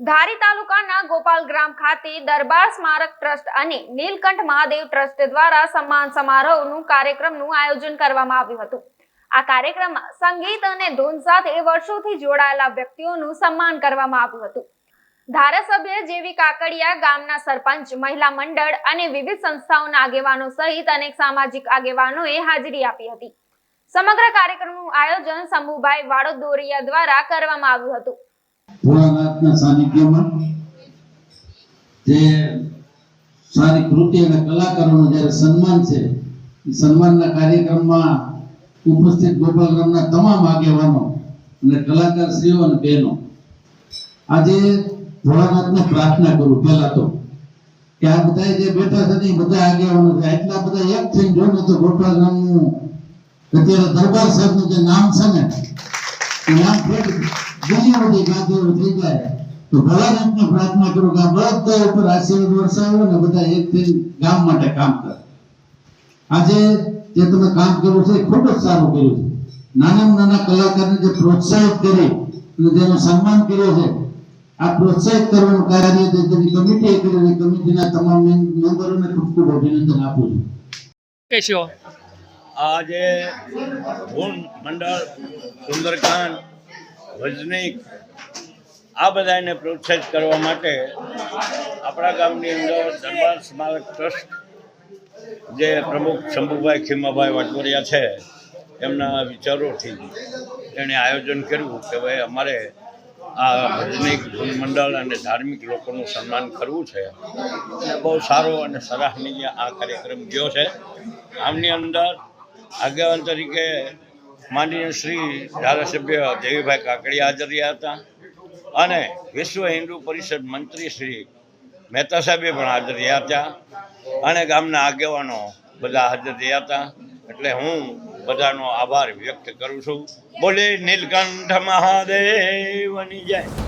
ધારી તાલુકાના ગોપાલ ગ્રામ ખાતે દરબાર સ્મારક ટ્રસ્ટ અને નીલકંઠ મહાદેવ ટ્રસ્ટ દ્વારા સન્માન સમારોહનું કાર્યક્રમનું આયોજન કરવામાં આવ્યું હતું. આ કાર્યક્રમમાં સંગીત અને ધૂન સાથે વર્ષોથી જોડાયેલા વ્યક્તિઓનું સન્માન કરવામાં આવ્યું હતું. ધારાસભ્ય જેવી કાકડિયા, ગામના સરપંચ, મહિલા મંડળ અને વિવિધ સંસ્થાઓના આગેવાનો સહિત અનેક સામાજિક આગેવાનોએ હાજરી આપી હતી. સમગ્ર કાર્યક્રમનું આયોજન શંભુભાઈ વાડોદોરિયા દ્વારા કરવામાં આવ્યું હતું. ભોળાનાથના સાનિધ્યમાં જે સારી કૃતિ અને કલાકારોનું જ્યારે સન્માન છે સન્માનના કાર્યક્રમમાં ઉપસ્થિત ગોપાલરામના તમામ આગેવાનો અને કલાકારશ્રીઓ અને બહેનો. આજે ભોળાનાથને પ્રાર્થના કરું પહેલા તો કે આ બધા જે બેઠા છે ને બધા આગેવાનો છે એટલા બધા એક થઈને જો ને તો ગોપાલરામનું અત્યારે દરબાર સાહેબનું જે નામ છે ને નામ ફેર ઘણી બધી ગાદીઓ થઈ જાય તો ભોળાનાથને પ્રાર્થના કરું કે બધા ઉપર આશીર્વાદ વરસાવો ને બધા એક થઈને ગામ માટે કામ કરે. આજે જે તમે કામ કર્યું છે એ ખૂબ જ સારું કર્યું છે. નાનામાં નાના કલાકારને જે પ્રોત્સાહિત કરી અને જેનું સન્માન કર્યો છે આ પ્રોત્સાહિત કરવાનું કાર્ય જે જેની કમિટીએ કર્યું કમિટીના તમામ મેમ્બરોને ખૂબ ખૂબ અભિનંદન આપું છું. કહેશો. આજે ભૂન મંડળ સુંદરકાંડ વજનીક આ બધાને પ્રોત્સાહિત કરવા માટે આપણા ગામની અંદર દરબાર સ્મારક ટ્રસ્ટ જે પ્રમુખ શંભુભાઈ ખીમાભાઈ વાટવરિયા છે, એમના વિચારોથી એણે આયોજન કર્યું કે ભાઈ અમારે આ ભજનિક મંડળ અને ધાર્મિક લોકોનું સન્માન કરવું છે. બહુ સારો અને સરાહનીય આ કાર્યક્રમ ગયો છે. આમની અંદર આગેવાન તરીકે માનનીય શ્રી ધારાસભ્ય દેવીભાઈ કાકડી હાજર રહ્યા હતા અને વિશ્વ હિન્દુ પરિષદ મંત્રી શ્રી મહેતા સાહેબે પણ હાજર રહ્યા હતા અને ગામના આગેવાનો બધા હાજર રહ્યા હતા. એટલે હું બધાનો આભાર વ્યક્ત કરું છું. બોલે, નીલકંઠ મહાદેવની જય.